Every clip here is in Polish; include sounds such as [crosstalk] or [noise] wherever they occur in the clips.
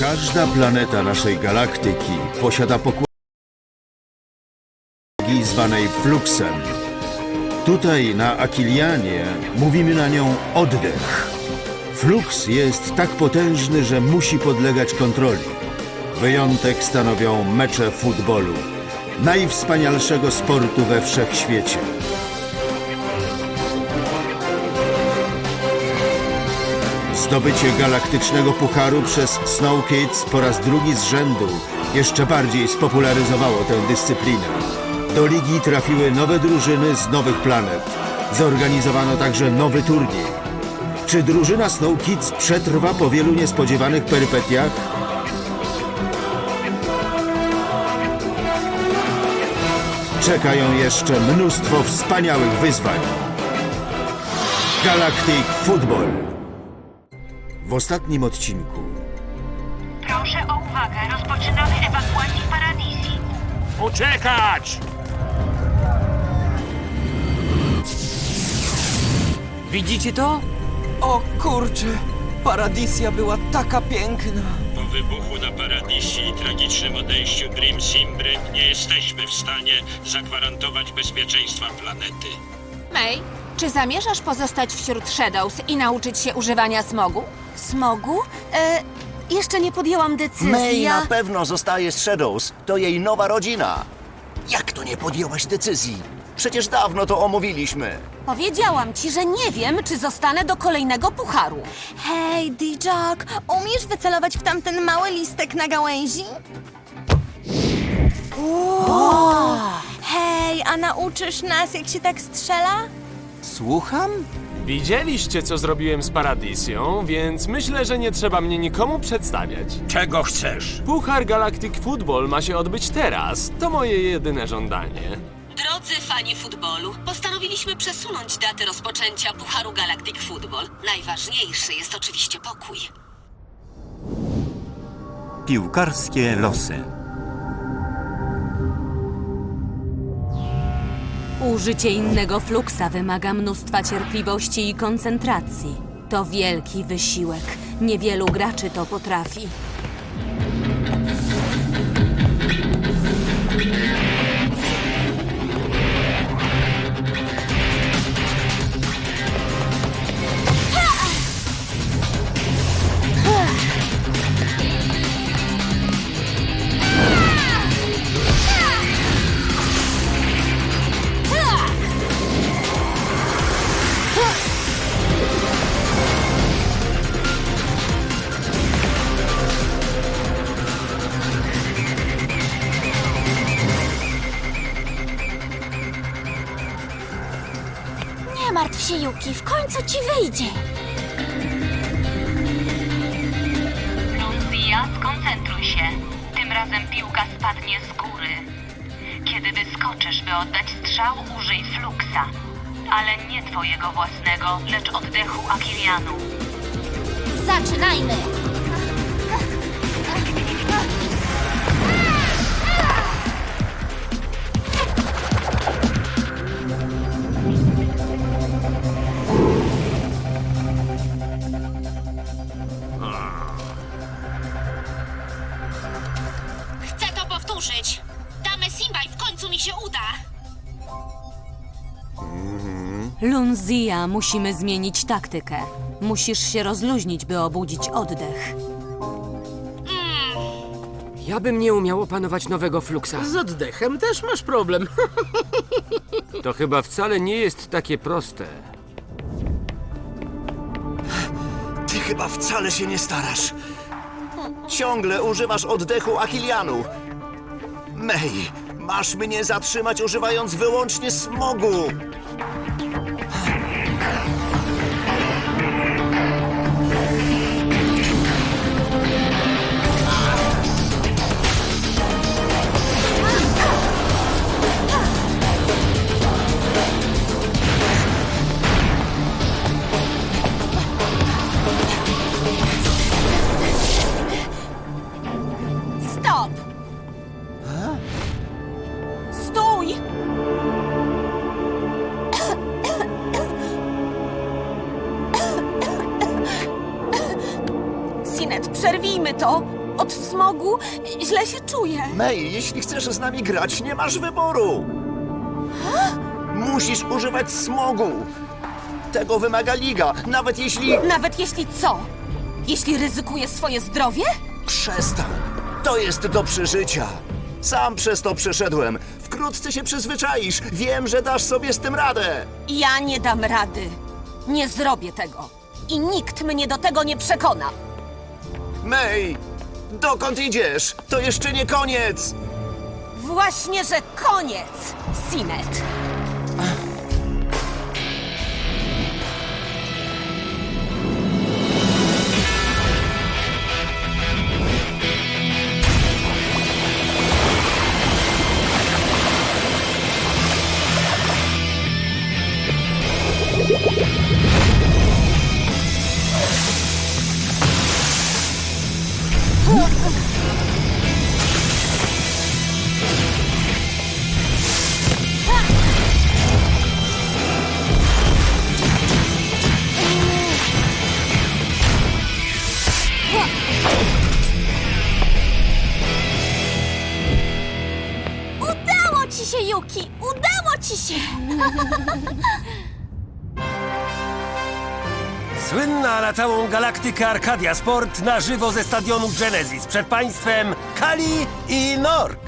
Każda planeta naszej galaktyki posiada pokład zwanej Fluxem. Tutaj na Akilianie mówimy na nią oddech. Flux jest tak potężny, że musi podlegać kontroli. Wyjątek stanowią mecze futbolu, najwspanialszego sportu we wszechświecie. Zdobycie galaktycznego pucharu przez Snow Kids po raz drugi z rzędu jeszcze bardziej spopularyzowało tę dyscyplinę. Do ligi trafiły nowe drużyny z nowych planet. Zorganizowano także nowy turniej. Czy drużyna Snow Kids przetrwa po wielu niespodziewanych perypetiach? Czekają jeszcze mnóstwo wspaniałych wyzwań. Galactic Football. W ostatnim odcinku Proszę o uwagę, rozpoczynamy ewakuację Paradisi. Uciekać! Widzicie to? O kurczę, Paradisja była taka piękna. Po wybuchu na Paradisi i tragicznym odejściu Grim Simbry nie jesteśmy w stanie zagwarantować bezpieczeństwa planety. May, czy zamierzasz pozostać wśród Shadows i nauczyć się używania smogu? Smogu? E, jeszcze nie podjęłam decyzji. May ja... na pewno zostaje z Shadows. To jej nowa rodzina. Jak to nie podjęłaś decyzji? Przecież dawno to omówiliśmy. Powiedziałam ci, że nie wiem, czy zostanę do kolejnego pucharu. Hej, D-Jack, umiesz wycelować w tamten mały listek na gałęzi? Hej, a nauczysz nas, jak się tak strzela? Słucham? Widzieliście, co zrobiłem z Paradisją, więc myślę, że nie trzeba mnie nikomu przedstawiać. Czego chcesz? Puchar Galactic Football ma się odbyć teraz. To moje jedyne żądanie. Drodzy fani futbolu, postanowiliśmy przesunąć datę rozpoczęcia Pucharu Galactic Football. Najważniejszy jest oczywiście pokój. Piłkarskie losy. Użycie innego fluksa wymaga mnóstwa cierpliwości i koncentracji. To wielki wysiłek. Niewielu graczy to potrafi. Się, Yuki, w końcu ci wyjdzie. Lucia, skoncentruj się. Tym razem piłka spadnie z góry. Kiedy wyskoczysz, by oddać strzał, użyj fluksa. Ale nie twojego własnego, lecz oddechu Akirianu. Zaczynajmy! Damy Simba i w końcu mi się uda. Lunzia, musimy zmienić taktykę. Musisz się rozluźnić, by obudzić oddech. Ja bym nie umiał opanować nowego fluksa. Z oddechem też masz problem. [laughs] To chyba wcale nie jest takie proste. Ty chyba wcale się nie starasz. Ciągle używasz oddechu Akilianu. May, masz mnie zatrzymać używając wyłącznie smogu. May, jeśli chcesz z nami grać, nie masz wyboru. Musisz używać smogu. Tego wymaga liga, nawet jeśli... Nawet jeśli co? Jeśli ryzykuję swoje zdrowie? Przestań. To jest do przeżycia. Sam przez to przeszedłem. Wkrótce się przyzwyczaisz. Wiem, że dasz sobie z tym radę. Ja nie dam rady. Nie zrobię tego. I nikt mnie do tego nie przekona. May, dokąd idziesz? To jeszcze nie koniec. Właśnie, że koniec, Sinet. Oh, galaktykę Arcadia Sport na żywo ze stadionu Genesis przed państwem Kali i Nork.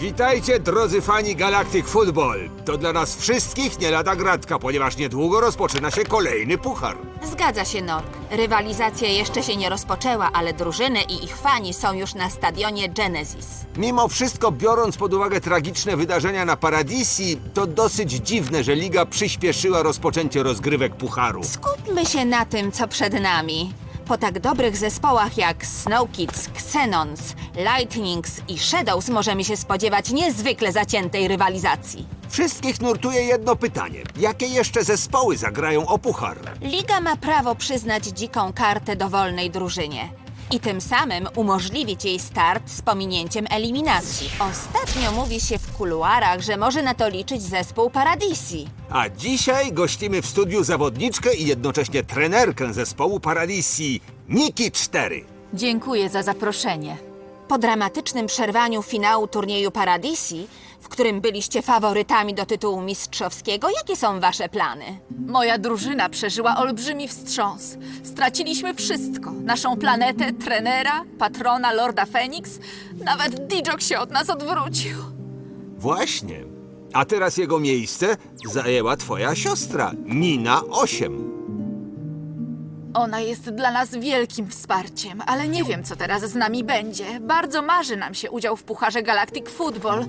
Witajcie, drodzy fani Galactic Football. To dla nas wszystkich nie lada gratka, ponieważ niedługo rozpoczyna się kolejny puchar. Zgadza się, Nork. Rywalizacja jeszcze się nie rozpoczęła, ale drużyny i ich fani są już na stadionie Genesis. Mimo wszystko, biorąc pod uwagę tragiczne wydarzenia na Paradisi, to dosyć dziwne, że liga przyspieszyła rozpoczęcie rozgrywek pucharu. Skupmy się na tym, co przed nami. Po tak dobrych zespołach jak Snow Kids, Xenons, Lightnings i Shadows możemy się spodziewać niezwykle zaciętej rywalizacji. Wszystkich nurtuje jedno pytanie. Jakie jeszcze zespoły zagrają o puchar? Liga ma prawo przyznać dziką kartę dowolnej drużynie i tym samym umożliwić jej start z pominięciem eliminacji. Ostatnio mówi się w kuluarach, że może na to liczyć zespół Paradisi. A dzisiaj gościmy w studiu zawodniczkę i jednocześnie trenerkę zespołu Paradisi, Niki 4. Dziękuję za zaproszenie. Po dramatycznym przerwaniu finału turnieju Paradisi, w którym byliście faworytami do tytułu mistrzowskiego, jakie są wasze plany? Moja drużyna przeżyła olbrzymi wstrząs. Straciliśmy wszystko. Naszą planetę, trenera, patrona Lorda Fenix. Nawet Dijok się od nas odwrócił. Właśnie. A teraz jego miejsce zajęła twoja siostra, Nina 8. Ona jest dla nas wielkim wsparciem, ale nie wiem, co teraz z nami będzie. Bardzo marzy nam się udział w Pucharze Galactic Football.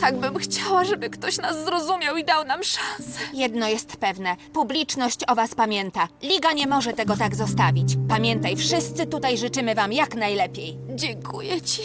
Tak bym chciała, żeby ktoś nas zrozumiał i dał nam szansę. Jedno jest pewne, publiczność o was pamięta. Liga nie może tego tak zostawić. Pamiętaj, wszyscy tutaj życzymy wam jak najlepiej. Dziękuję ci.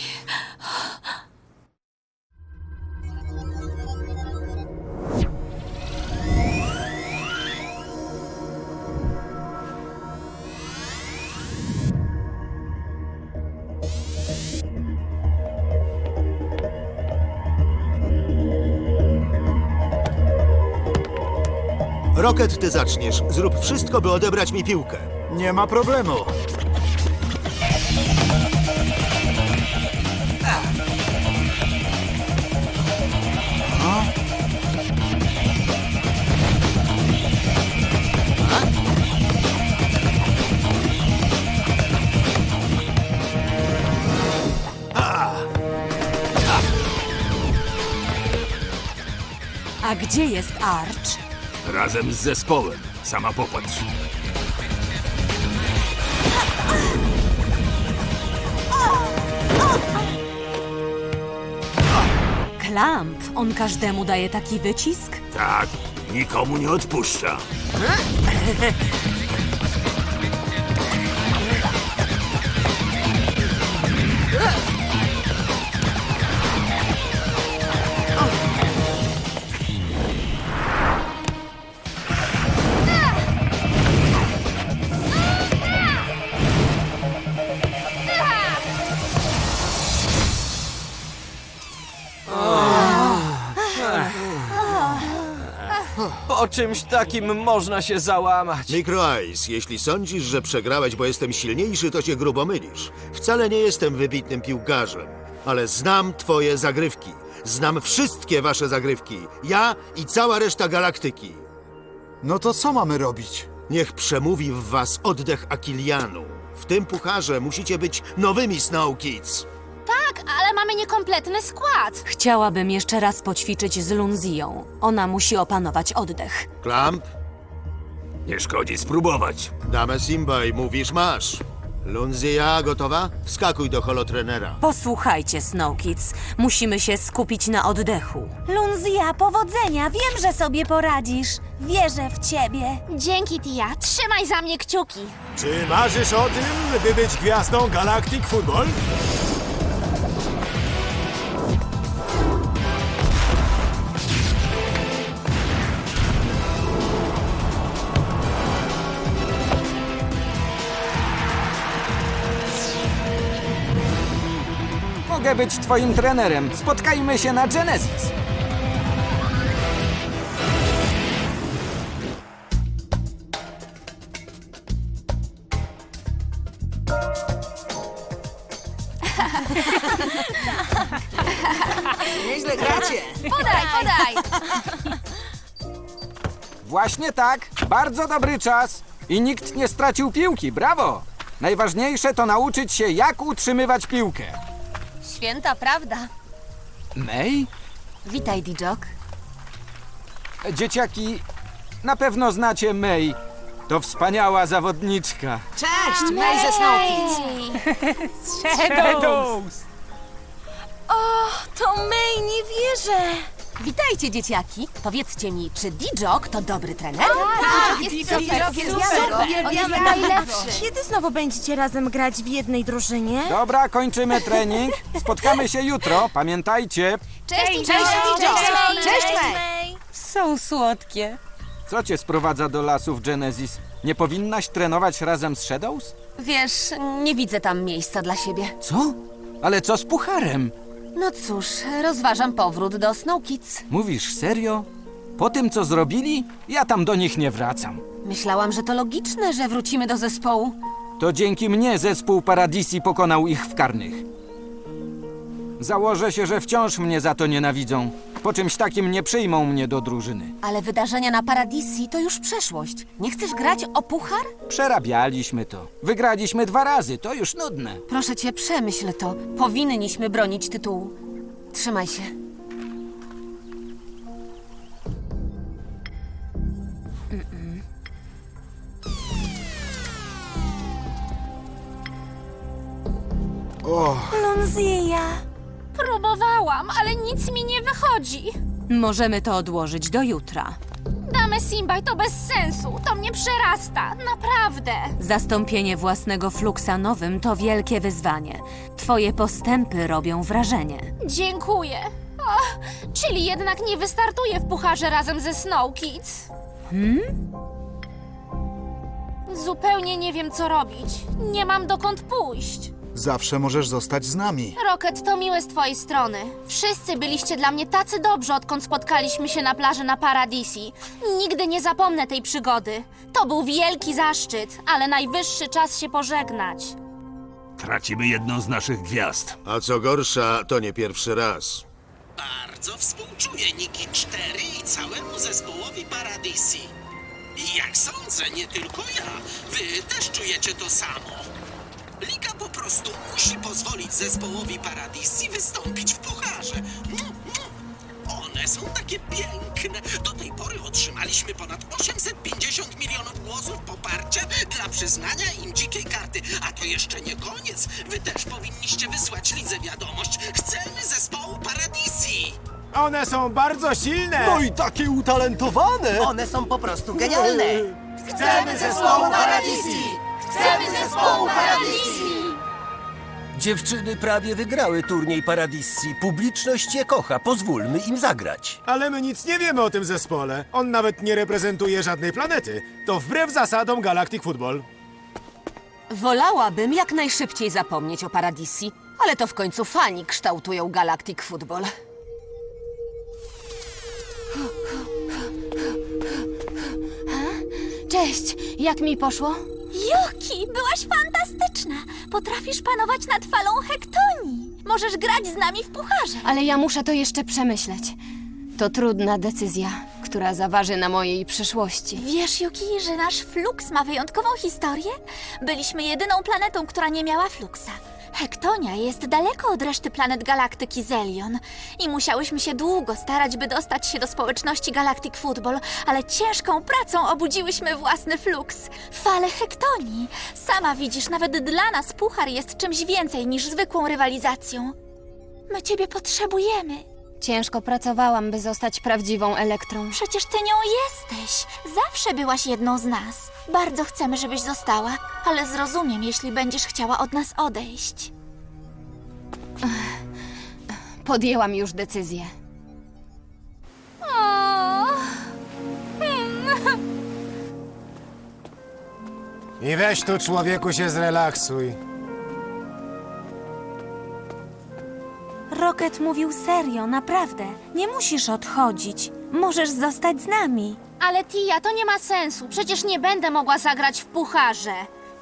Rocket, ty zaczniesz. Zrób wszystko, by odebrać mi piłkę. Nie ma problemu. A gdzie jest Arch? Razem z zespołem. Sama popatrz. Klamp. On każdemu daje taki wycisk? Tak, nikomu nie odpuszcza. [laughs] czymś takim można się załamać. Micro Ice, jeśli sądzisz, że przegrałeś, bo jestem silniejszy, to się grubo mylisz. Wcale nie jestem wybitnym piłkarzem, ale znam twoje zagrywki. Znam wszystkie wasze zagrywki. Ja i cała reszta galaktyki. No to co mamy robić? Niech przemówi w was oddech Akilianu. W tym pucharze musicie być nowymi Snow Kids. Tak, ale mamy niekompletny skład. Chciałabym jeszcze raz poćwiczyć z Lunzią. Ona musi opanować oddech. Klamp, Nie szkodzi spróbować. damę Simbaj, mówisz masz. Lunzia, gotowa? Wskakuj do holotrenera. Posłuchajcie, Snow Kids. Musimy się skupić na oddechu. Lunzia, powodzenia. Wiem, że sobie poradzisz. Wierzę w ciebie. Dzięki, Tia. Trzymaj za mnie kciuki. Czy marzysz o tym, by być gwiazdą Galactic Football? Mogę być twoim trenerem. Spotkajmy się na Genesis. Nieźle gracie. Podaj, podaj. Właśnie tak. Bardzo dobry czas. I nikt nie stracił piłki. Brawo! Najważniejsze to nauczyć się, jak utrzymywać piłkę. Święta prawda. May? Witaj, Dijok. Dzieciaki, na pewno znacie May. To wspaniała zawodniczka. Cześć, May ze Snow Kids. Shadows! O, to May, nie wierzę. Witajcie, dzieciaki. Powiedzcie mi, czy Dijok to dobry trener? Tak, jest super, jest super. On jest najlepszy. Kiedy znowu będziecie razem grać w jednej drużynie? Dobra, kończymy trening. Spotkamy się jutro. Pamiętajcie, Cześć, cześć, cześć, cześć. Są słodkie. co cię sprowadza do lasów Genesis? Nie powinnaś trenować razem z Shadows? Wiesz, nie widzę tam miejsca dla siebie. Co? Ale co z pucharem? No cóż, rozważam powrót do Snow Kids. Mówisz serio? Po tym, co zrobili? Ja tam do nich nie wracam. Myślałam, że to logiczne, że wrócimy do zespołu. To dzięki mnie zespół Paradisi pokonał ich w karnych. Założę się, że wciąż mnie za to nienawidzą. Po czymś takim nie przyjmą mnie do drużyny. Ale wydarzenia na Paradisi to już przeszłość. Nie chcesz grać o puchar? Przerabialiśmy to. Wygraliśmy dwa razy, to już nudne. Proszę cię, przemyśl to. Powinniśmy bronić tytułu. Trzymaj się. Lunzia. Próbowałam, ale nic mi nie wychodzi. Możemy to odłożyć do jutra. Damy Simbaj to bez sensu. To mnie przerasta. Naprawdę. Zastąpienie własnego fluksa nowym to wielkie wyzwanie. Twoje postępy robią wrażenie. Dziękuję. O, czyli jednak nie wystartuję w pucharze razem ze Snow Kids. Hmm? Zupełnie nie wiem, co robić. Nie mam dokąd pójść. Zawsze możesz zostać z nami. Rocket, to miłe z twojej strony. Wszyscy byliście dla mnie tacy dobrzy, odkąd spotkaliśmy się na plaży na Paradisi. Nigdy nie zapomnę tej przygody. To był wielki zaszczyt, ale najwyższy czas się pożegnać. Tracimy jedną z naszych gwiazd. A co gorsza, to nie pierwszy raz. Bardzo współczuję Niki 4 i całemu zespołowi Paradisi. I jak sądzę, nie tylko ja, wy też czujecie to samo. Liga po prostu musi pozwolić zespołowi Paradisi wystąpić w pucharze. Mm, mm. One są takie piękne. Do tej pory otrzymaliśmy ponad 850 milionów głosów poparcia dla przyznania im dzikiej karty. A to jeszcze nie koniec. Wy też powinniście wysłać lidze wiadomość. Chcemy zespołu Paradisi. One są bardzo silne! No i takie utalentowane! One są po prostu genialne. Chcemy zespołu Paradisi! Chcemy zespołu Paradisi! Dziewczyny prawie wygrały turniej Paradisi. Publiczność je kocha. Pozwólmy im zagrać. Ale my nic nie wiemy o tym zespole. On nawet nie reprezentuje żadnej planety. To wbrew zasadom Galactic Football. Wolałabym jak najszybciej zapomnieć o Paradisi, ale to w końcu fani kształtują Galactic Football. Cześć, jak mi poszło? Joki, byłaś fantastyczna! Potrafisz panować nad falą hektonii. Możesz grać z nami w pucharze. Ale ja muszę to jeszcze przemyśleć. To trudna decyzja, która zaważy na mojej przyszłości. Wiesz, Yuki, że nasz Flux ma wyjątkową historię? Byliśmy jedyną planetą, która nie miała Fluxa. Hektonia jest daleko od reszty planet galaktyki Zelion i musiałyśmy się długo starać, by dostać się do społeczności Galactic Football, ale ciężką pracą obudziłyśmy własny Flux. Fale Hektonii. Sama widzisz, nawet dla nas puchar jest czymś więcej niż zwykłą rywalizacją. My ciebie potrzebujemy. Ciężko pracowałam, by zostać prawdziwą elektrą. Przecież ty nią jesteś. Zawsze byłaś jedną z nas. Bardzo chcemy, żebyś została, ale zrozumiem, jeśli będziesz chciała od nas odejść. Podjęłam już decyzję. I weź tu człowieku się zrelaksuj. Rocket mówił serio, naprawdę. Nie musisz odchodzić. Możesz zostać z nami. Ale Tia, to nie ma sensu. Przecież nie będę mogła zagrać w pucharze.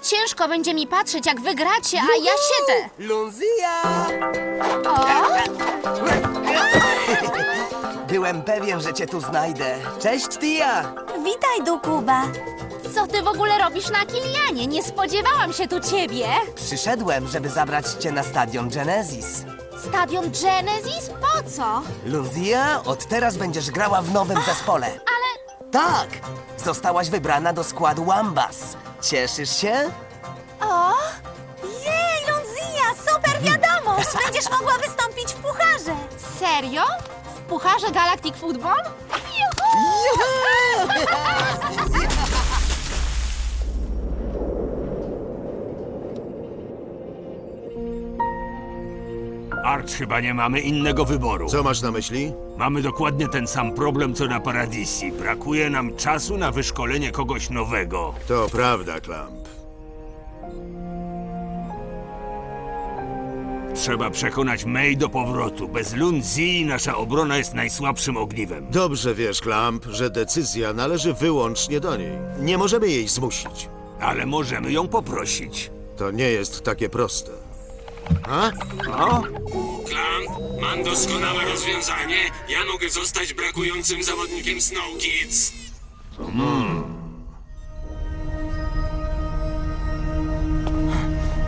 Ciężko będzie mi patrzeć, jak wygracie, a ja siedzę. Lunzia! Byłem pewien, że cię tu znajdę. Cześć, Tia! Witaj, Dukuba. Co ty w ogóle robisz na Kilianie? Nie spodziewałam się tu ciebie. Przyszedłem, żeby zabrać cię na stadion Genesis. Stadion Genesis? Po co? Lunzia, od teraz będziesz grała w nowym zespole. Ale Tak! Zostałaś wybrana do składu Wambas. Cieszysz się? O! Jej, Lunzia, super wiadomość! [laughs] Będziesz mogła wystąpić w pucharze. serio? W pucharze Galactic Football? [laughs] Arch, chyba nie mamy innego wyboru. Co masz na myśli? Mamy dokładnie ten sam problem, co na Paradisi. Brakuje nam czasu na wyszkolenie kogoś nowego. To prawda, Klamp. Trzeba przekonać May do powrotu. Bez Lunzi nasza obrona jest najsłabszym ogniwem. Dobrze wiesz, Klamp, że decyzja należy wyłącznie do niej. Nie możemy jej zmusić. Ale możemy ją poprosić. To nie jest takie proste. A? O? Klan, mam doskonałe rozwiązanie. Ja mogę zostać brakującym zawodnikiem Snow Kids.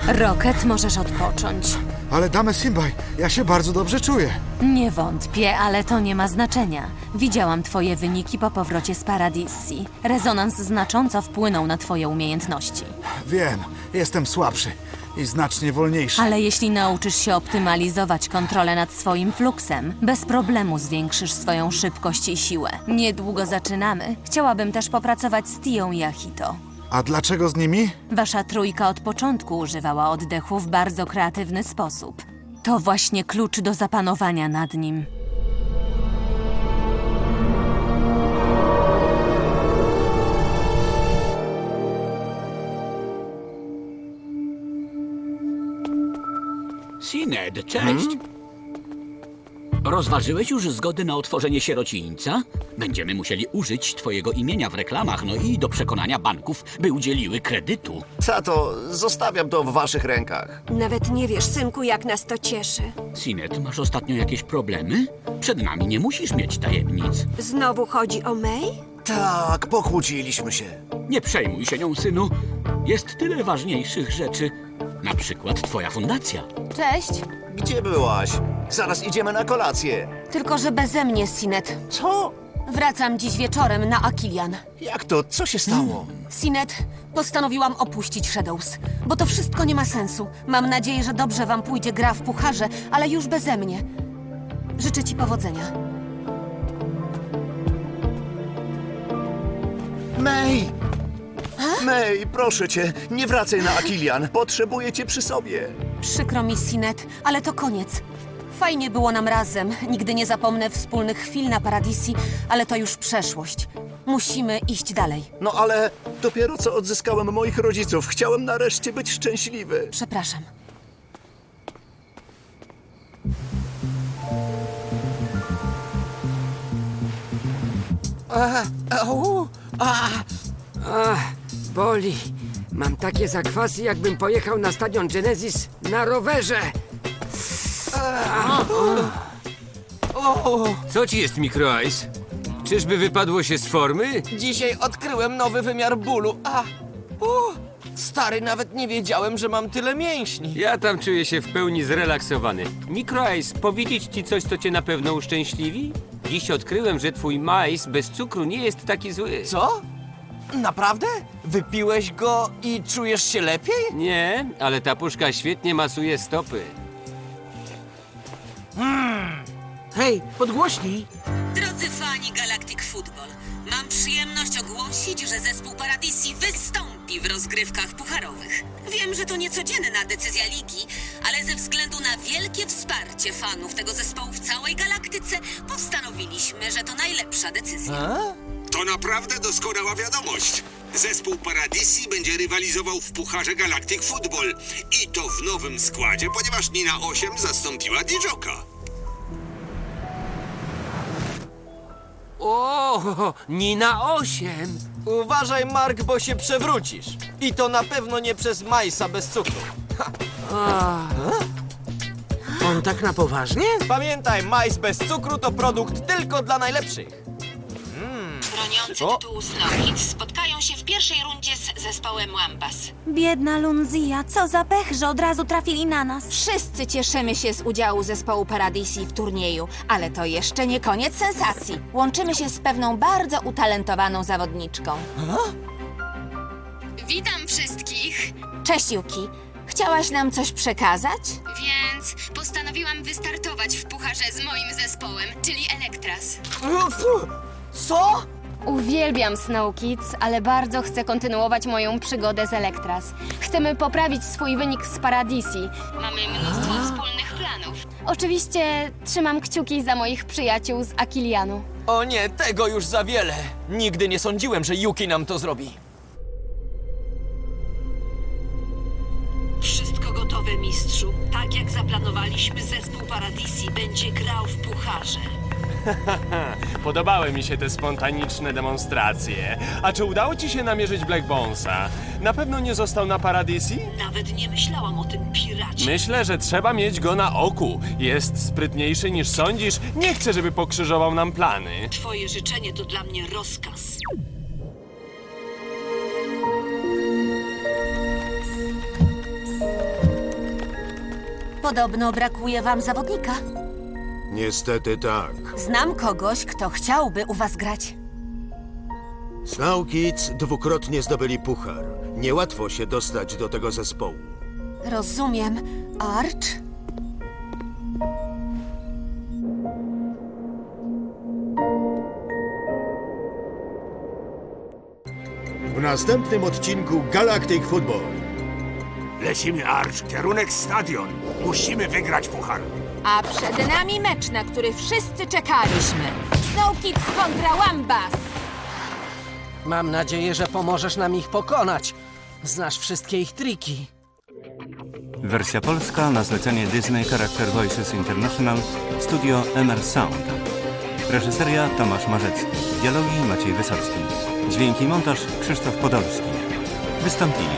Rocket, możesz odpocząć. Ale damy Simbaj, ja się bardzo dobrze czuję. Nie wątpię, ale to nie ma znaczenia. Widziałam twoje wyniki po powrocie z Paradisi. Rezonans znacząco wpłynął na twoje umiejętności. Wiem, jestem słabszy i znacznie wolniejszy. Ale jeśli nauczysz się optymalizować kontrolę nad swoim fluksem, bez problemu zwiększysz swoją szybkość i siłę. Niedługo zaczynamy. Chciałabym też popracować z Tią i Achito. A dlaczego z nimi? Wasza trójka od początku używała oddechu w bardzo kreatywny sposób. To właśnie klucz do zapanowania nad nim. Sined, cześć. Rozważyłeś już zgody na otworzenie sierocińca? Będziemy musieli użyć twojego imienia w reklamach, no i do przekonania banków, by udzieliły kredytu. Tato, zostawiam to w waszych rękach. Nawet nie wiesz, synku, jak nas to cieszy. Sinet, masz ostatnio jakieś problemy? Przed nami nie musisz mieć tajemnic. Znowu chodzi o May? Tak, pokłóciliśmy się. Nie przejmuj się nią, synu. Jest tyle ważniejszych rzeczy. Na przykład twoja fundacja. Cześć. Gdzie byłaś? Zaraz idziemy na kolację. Tylko, że beze mnie, Sinet. Co? Wracam dziś wieczorem na Akilian. Jak to? Co się stało? Sinet, postanowiłam opuścić Shadows, bo to wszystko nie ma sensu. Mam nadzieję, że dobrze wam pójdzie gra w pucharze, ale już beze mnie. Życzę ci powodzenia. May! May, proszę cię, nie wracaj na Akilian. Potrzebuję cię przy sobie. Przykro mi, Sinet, ale to koniec. Fajnie było nam razem. Nigdy nie zapomnę wspólnych chwil na Paradisi, ale to już przeszłość. Musimy iść dalej. No ale dopiero co odzyskałem moich rodziców. Chciałem nareszcie być szczęśliwy. Przepraszam. A, au, a, Ach, boli. Mam takie zakwasy, jakbym pojechał na stadion Genesis na rowerze. Co ci jest, Micro Ice? Czyżby wypadło się z formy? Dzisiaj odkryłem nowy wymiar bólu. A, u, stary, nawet nie wiedziałem, że mam tyle mięśni. Ja tam czuję się w pełni zrelaksowany. Micro Ice, powiedzieć ci coś, co cię na pewno uszczęśliwi? Dziś odkryłem, że twój majs bez cukru nie jest taki zły. Co? Naprawdę? Wypiłeś go i czujesz się lepiej? Nie, ale ta puszka świetnie masuje stopy. Hej, podgłośnij. Drodzy fani Galactic Football, mam przyjemność ogłosić, że zespół Paradisi wystąpi w rozgrywkach pucharowych. Wiem, że to niecodzienna decyzja ligi, ale ze względu na wielkie wsparcie fanów tego zespołu w całej galaktyce postanowiliśmy, że to najlepsza decyzja. To naprawdę doskonała wiadomość. Zespół Paradisi będzie rywalizował w Pucharze Galactic Football. I to w nowym składzie, ponieważ Nina 8 zastąpiła Dijoka. O, Nina 8! Uważaj, Mark, bo się przewrócisz. I to na pewno nie przez majsa bez cukru. On tak na poważnie? Pamiętaj, majs bez cukru to produkt tylko dla najlepszych. Broniący O. tytułu Snow Kids spotkają się w pierwszej rundzie z zespołem Wambas. Biedna Lunzia, co za pech, że od razu trafili na nas. Wszyscy cieszymy się z udziału zespołu Paradisi w turnieju, ale to jeszcze nie koniec sensacji. Łączymy się z pewną bardzo utalentowaną zawodniczką. Witam wszystkich, Cześć Yuki, chciałaś nam coś przekazać? więc postanowiłam wystartować w pucharze z moim zespołem, czyli Elektras. Co? Uwielbiam Snow Kids, ale bardzo chcę kontynuować moją przygodę z Elektras. Chcemy poprawić swój wynik z Paradisi. Mamy mnóstwo wspólnych planów. Oczywiście trzymam kciuki za moich przyjaciół z Akilianu. O nie, tego już za wiele. Nigdy nie sądziłem, że Yuki nam to zrobi. Wszystko gotowe, mistrzu. Tak jak zaplanowaliśmy, zespół Paradisi będzie grał w pucharze. [laughs] Podobały mi się te spontaniczne demonstracje. A czy udało ci się namierzyć Black Bonesa? Na pewno nie został na Paradisi? Nawet nie myślałam o tym piracie. Myślę, że trzeba mieć go na oku. Jest sprytniejszy niż sądzisz. Nie chcę, żeby pokrzyżował nam plany. Twoje życzenie to dla mnie rozkaz. Podobno brakuje wam zawodnika. Niestety tak. Znam kogoś, kto chciałby u was grać. Snow Kids dwukrotnie zdobyli puchar. Niełatwo się dostać do tego zespołu. Rozumiem. Arch? W następnym odcinku Galactic Football. Lecimy, Arch, kierunek stadion. Musimy wygrać puchar. A przed nami mecz, na który wszyscy czekaliśmy. Snow Kids kontra Wambas. Mam nadzieję, że pomożesz nam ich pokonać. Znasz wszystkie ich triki. Wersja polska na zlecenie Disney Character Voices International Studio MR Sound. Reżyseria Tomasz Marzecki. Dialogi Maciej Wysocki. Dźwięki montaż Krzysztof Podolski. Wystąpili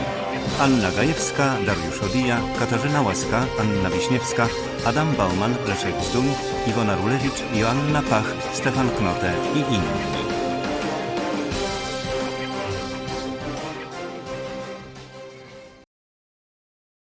Anna Gajewska, Dariusz Odija, Katarzyna Łaska, Anna Wiśniewska, Adam Bauman, Leszek Zduń, Iwona Rulewicz, Joanna Pach, Stefan Knote i inni.